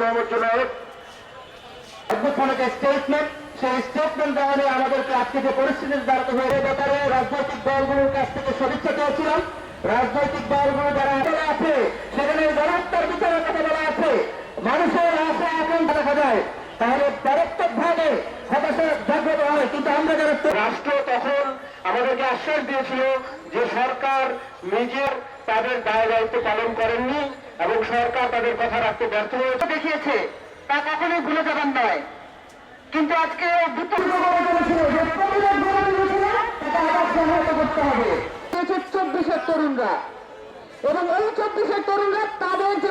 মোহাম্মদ জুনায়দ অনেক স্টেটমেন্ট সেই স্টেটমেন্ট দেওয়া আমাদেরকে আজকে পরিস্থিতির দাঁড়াতে হয়ে ব্যাপারে রাজনৈতিক দলগুলোর কাছ থেকে সদিচ্ছা চেয়েছিলাম। রাজনৈতিক দলগুলো যারা আছে, সেখানে গণহত্যার যে সরকার নিজের তাদের দায় দায়িত্ব পালন করেননি এবং সরকার তাদের কথা রাখতে ব্যর্থ হয়েছে। দেখিয়েছে, তা কখনোই ভুলে যাবেন নয়। কিন্তু আজকে চব্বিশের তরুণরা এবং এই চব্বিশের তরুণরা তাদের যে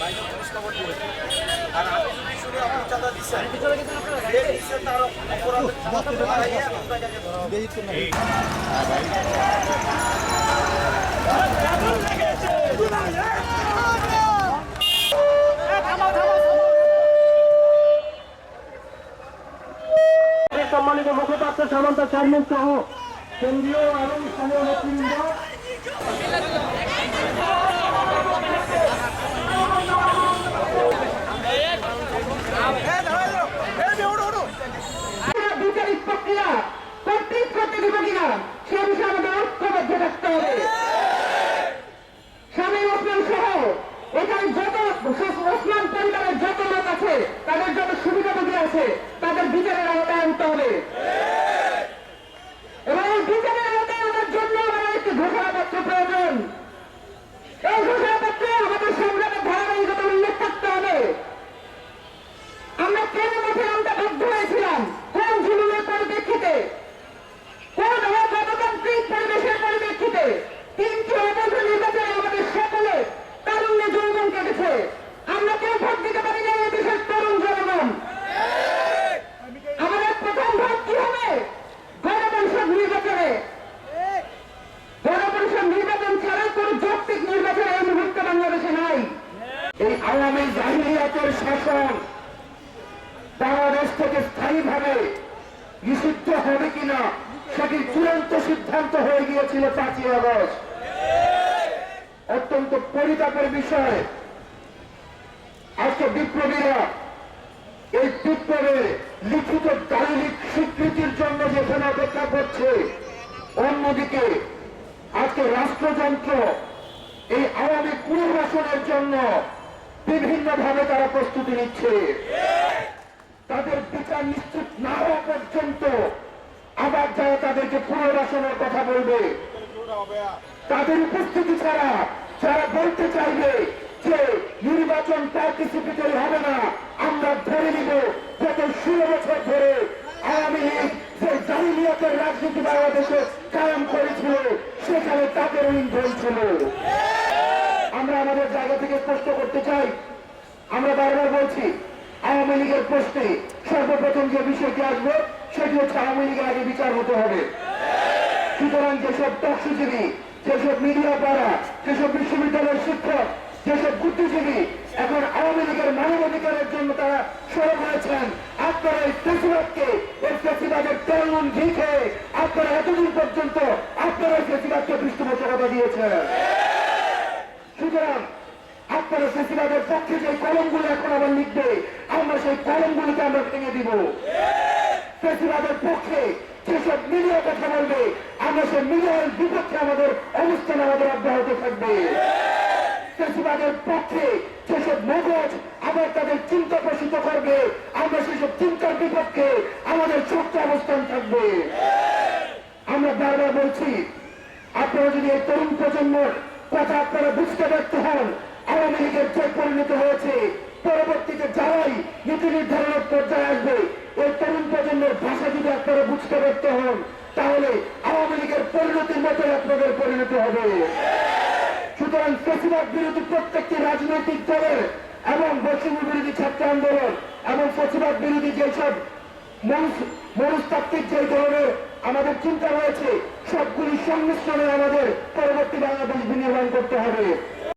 আর আমি যদি শুনি আপনি চাঁদা দিচ্ছেন যে তার অপরাধ আপনাকে সম্মানিত মুখপাত্র সামন্ত চেয়ারম্যান সহ কেন্দ্রীয় এবং স্থানীয় নেতৃবৃন্দ বিচারিক প্রক্রিয়া কর্তৃক করতে দিব কিনা সে বিষয়ে আমাদের ঐক্যবদ্ধ থাকতে হবে স্বামী ওসমান সহ এখানে যত ওসমান পরিবারের যত লোক জন্য সুবিধা সুবিধাভোগী আছে তাদের বিচারের আওতায় আনতে হবে এবং এই বিচারের আওতায় আনার জন্য আমাদের একটি ঘোষণাপত্র প্রয়োজন এই ঘোষণাপত্রে আমাদের সংগ্রামের ধারাবাহিকতা উল্লেখ থাকতে হবে আমরা কেন মাঠে আমরা বাধ্য হয়েছিলাম কোন জুলুমের পরিপ্রেক্ষিতে কোন গণতান্ত্রিক পরিবেশের পরিপ্রেক্ষিতে তিনটি অবৈধ নির্বাচনে আমাদের সকলে তারুণ্য যৌবন কেটেছে আমরা কেউ ভোট দিতে পারি না এই দেশের তরুণ জনগণ আমাদের প্রথম ভোট কি হবে গণপরিষদ নির্বাচনে গণপরিষদ নির্বাচন ছাড়া কোন যৌক্তিক নির্বাচন এই মুহূর্তে বাংলাদেশে নাই এই আওয়ামী জাহিলিয়াতের শাসন বাংলাদেশ থেকে স্থায়ীভাবে নিষিদ্ধ হবে কিনা, সেটি চূড়ান্ত সিদ্ধান্ত হয়ে গিয়েছিল পাঁচই আগস্ট। অত্যন্ত পরিতাপের বিষয়। আজকে বিপ্লবীরা এই বিপ্লবের লিখিত দালিলিক স্বীকৃতির জন্য যেখানে অপেক্ষা করছে, অন্যদিকে আজকে রাষ্ট্রযন্ত্র এই আওয়ামী পুনর্বাসনের জন্য বিভিন্নভাবে তারা প্রস্তুতি নিচ্ছে। তাদের বিচার নিশ্চিত না হওয়া পর্যন্ত আবার যারা তাদেরকে পুনর্বাসনের কথা বলবে, তাদের উপস্থিতি ছাড়া যারা বলতে চাইবে যে নির্বাচন পার্টিসিপেটরি হবে না, আমরা ধরে নিব গত ষোলো বছর ধরে আওয়ামী লীগ যে জাহিলিয়াতের রাজনীতি বাংলাদেশে কায়েম করেছিল, সেখানে তাদের ইন্ধন ছিল আমরা আমাদের জায়গা থেকে স্পষ্ট করতে চাই আমরা বারবার বলছি আওয়ামী লীগের প্রশ্নে সর্বপ্রথম যে বিষয়টি আসবে, সেটি হচ্ছে আওয়ামী লীগের আগে বিচার হতে হবে। সুতরাং যেসব তৎসজীবী যেসব মিডিয়া পাড়া যেসব বিশ্ববিদ্যালয়ের শিক্ষক, যেসব বুদ্ধিজীবী, এখন আওয়ামী লীগের মানবাধিকারের জন্য তারা সরব হয়েছেন, আপনারা এই ফেসিবাদকে, এই ফেসিবাদের তেলনুন ঘি খেয়ে আপনারা এতদিন পর্যন্ত আপনারা এই ফেসিবাদকে পৃষ্ঠপোষকতা দিয়েছেন। সুতরাং আপনারা ফেসিবাদের পক্ষে যে কলমগুলো এখন আবার লিখবে আমরা সেই কলমগুলোকে আমরা ভেঙে দিব। ফেসিবাদের পক্ষে যেসব মিডিয়া কথা বলবে, আমরা সেই মিডিয়ার বিপক্ষে আমাদের অবস্থান আমাদের অব্যাহত থাকবে। ফেসিবাদের পক্ষে যেসব মগজ আবার তাদের চিন্তা প্রসিত করবে, আমরা সেসব চিন্তার বিপক্ষে আমাদের ছোট্ট অবস্থান থাকবে। আমরা বারবার বলছি, আপনারা যদি এই তরুণ প্রজন্মের কথা আপনারা বুঝতে ব্যর্থ হন, আওয়ামী লীগের যে পরিণত হয়েছে। নীতি নির্ধারণের পর্যায়ে আসবে। এই তরুণ প্রজন্মের ভাষা যদি আপনারা বুঝতে ব্যর্থ হন, তাহলে আওয়ামী লীগের পরিণতির মতো আপনাদের পরিণতি হবে। সুতরাং ফেসিবাদ বিরোধী প্রত্যেকটি রাজনৈতিক দলের এবং বৈষম্য বিরোধী ছাত্র আন্দোলন এবং ফেসিবাদ বিরোধী যেসব মনস- মনস্তাত্ত্বিক যে ধরনের আমাদের চিন্তা রয়েছে, সবগুলি সংমিশ্রণে আমাদের পরবর্তী বাংলাদেশ বিনির্মাণ করতে হবে।